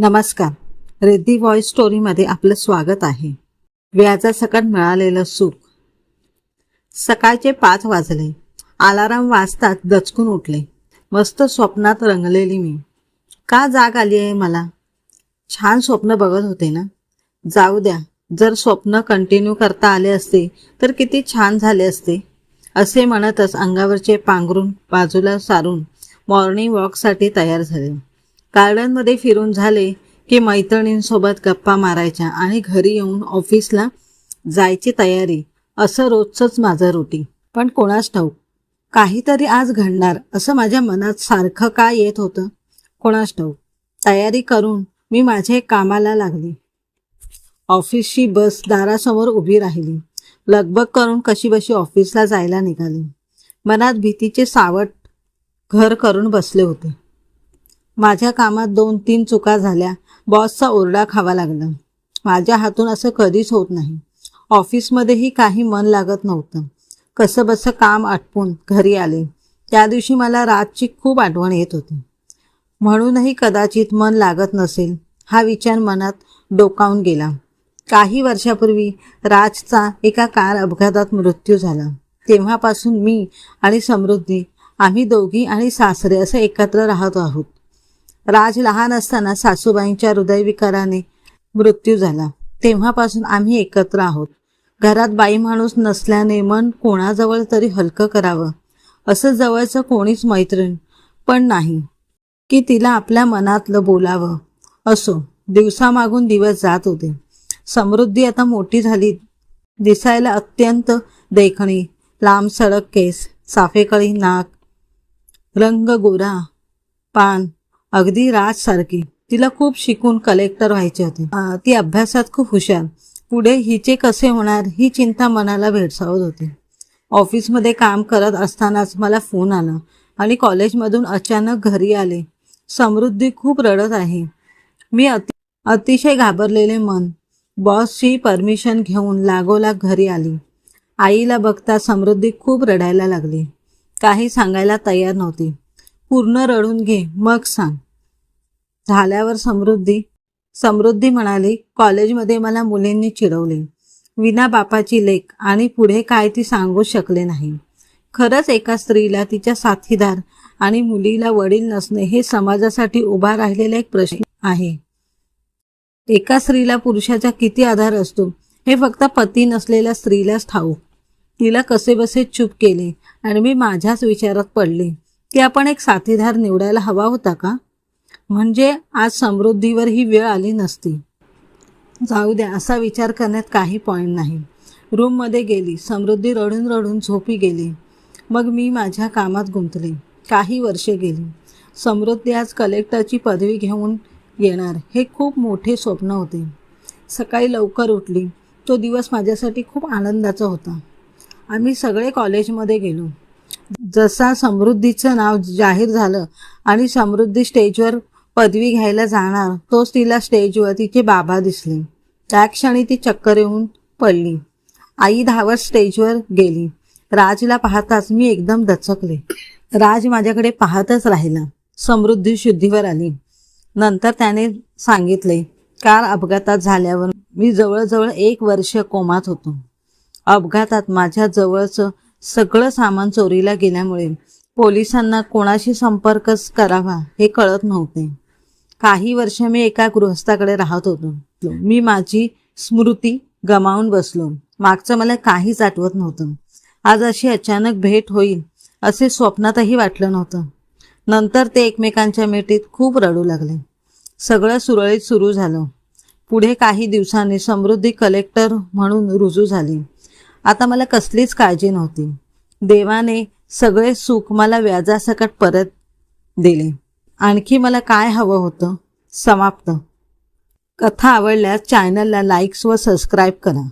नमस्कार. रेद्दी व्हॉइस स्टोरीमध्ये आपलं स्वागत आहे. व्याजासकट मिळालेलं सुख. सकाळचे पाच वाजले. अलाराम वाजताच दचकून उठले. मस्त स्वप्नात रंगलेली मी. का जाग आली आहे मला? छान स्वप्न बघत होते ना? जाऊ द्या. जर स्वप्न कंटिन्यू करता आले असते तर किती छान झाले असते. असे म्हणतच अंगावरचे पांघरून बाजूला सारून मॉर्निंग वॉकसाठी तयार झाले. गार्डनमध्ये फिरून झाले की मैत्रिणींसोबत गप्पा मारायच्या आणि घरी येऊन ऑफिसला जायची तयारी. असं रोजचंच माझं रुटीन पण कोणाच ठाऊक काहीतरी आज घडणार असं माझ्या मनात सारखं का येत होतं? कोणाच ठाऊक तयारी करून मी माझे कामाला लागली. ऑफिसची बस दारासमोर उभी राहिली. लगबग करून कशी बशी ऑफिसला जायला निघाली. मनात भीतीचे सावट घर करून बसले होते. माझ्या कामात दोन तीन चुका झाल्या. बॉसचा ओरडा खावा लागला. माझ्या हातून असं कधीच होत नाही. ऑफिसमध्येही काही मन लागत नव्हतं. कसं बसं काम आटपून घरी आले. त्या दिवशी मला रातची खूप आठवण येत होती. म्हणूनही कदाचित मन लागत नसेल हा विचार मनात डोकावून गेला. काही वर्षापूर्वी राजचा एका कार अपघातात मृत्यू झाला. तेव्हापासून मी आणि समृद्धी आम्ही दोघी आणि सासरे असं एकत्र राहत आहोत. राज लहान असताना सासूबाईंच्या हृदयविकाराने मृत्यू झाला. तेव्हापासून आम्ही एकत्र आहोत. घरात बाई माणूस नसल्याने मन कोणाजवळ तरी हलकं करावं. असं जवळचं कोणीच मैत्रीण पण नाही. की तिला आपल्या मनातलं बोलावं. असो दिवसामागून दिवस जात होते. समृद्धी आता मोठी झाली. दिसायला अत्यंत देखणी लांब सडक केस साफेकळी नाक रंग गोरा पान अगदी राजसारखी. तिला खूप शिकून कलेक्टर व्हायचे होते. ती अभ्यासात खूप हुशार. पुढे हिचे कसे होणार ही चिंता मनाला भेडसावत होती. ऑफिसमध्ये काम करत असतानाच मला फोन आला आणि कॉलेजमधून अचानक घरी आले. समृद्धी खूप रडत आहे. मी अति अतिशय घाबरलेले मन. बॉसची परमिशन घेऊन लागोलाग घरी आली. आईला बघता समृद्धी खूप रडायला लागली. काही सांगायला तयार नव्हती. पूर्ण रडून घे. मग सांग. झाल्यावर समृद्धी समृद्धी म्हणाली कॉलेजमध्ये मला मुलींनी चिडवले. विना बापाची लेख आणि पुढे काय ती सांगू शकले नाही. खरंच एका स्त्रीला तिच्या साथीदार आणि मुलीला वडील नसणे हे समाजासाठी उभा राहिलेला एक प्रश्न आहे. एका स्त्रीला पुरुषाचा किती आधार असतो? हे फक्त पती नसलेल्या स्त्रीलाच ठाऊक. तिला कसे बसे चूप केले आणि मी माझ्याच विचारात पडले. की आपण एक साथीदार निवडायला हवा होता का? म्हणजे आज समृद्धीवर ही वेळ आली नसती. जाऊ द्या असा विचार करण्यात काही पॉईंट नाही. रूममध्ये गेली समृद्धी रडून रडून झोपी गेली. मग मी माझ्या कामात गुंतले. काही वर्षे गेली. समृद्धी आज कलेक्टरची पदवी घेऊन येणार हे खूप मोठे स्वप्न होते. सकाळी लवकर उठली. तो दिवस माझ्यासाठी खूप आनंदाचा होता. आम्ही सगळे कॉलेजमध्ये गेलो. जसा समृद्धीचं नाव जाहीर झालं आणि समृद्धी स्टेजवर पदवी घ्यायला जाणार तोच तिला स्टेजवर तिचे बाबा दिसले. त्या क्षणी ती चक्कर येऊन पडली. आई धावत स्टेजवर गेली. राजला पाहताच मी एकदम दचकले. राज माझ्याकडे पाहतच राहिला. समृद्धी शुद्धीवर आली. नंतर त्याने सांगितले कार अपघातात झाल्यावर मी जवळजवळ एक वर्ष कोमात होतो. अपघातात माझ्या जवळचं सगळं सामान चोरीला गेल्यामुळे पोलिसांना कोणाशी संपर्कच करावा हे कळत नव्हते. काही वर्ष मी एका गृहस्थाकडे राहत होतो. मी माझी स्मृती गमावून बसलो. मागचं मला काहीच आठवत नव्हतं. आज अशी अचानक भेट होईल असे स्वप्नातही वाटलं नव्हतं. नंतर ते एकमेकांच्या मिठीत खूप रडू लागले. सगळं सुरळीत सुरू झालं. पुढे काही दिवसांनी समृद्धी कलेक्टर म्हणून रुजू झाली. आता मला कसलीच काळजी नव्हती. देवाने सगळे सुख मला व्याजासकट परत दिले. आणखी मला काय हवं होतं? समाप्त. कथा आवडल्यास चॅनलला लाईक्स व सबस्क्राईब करा.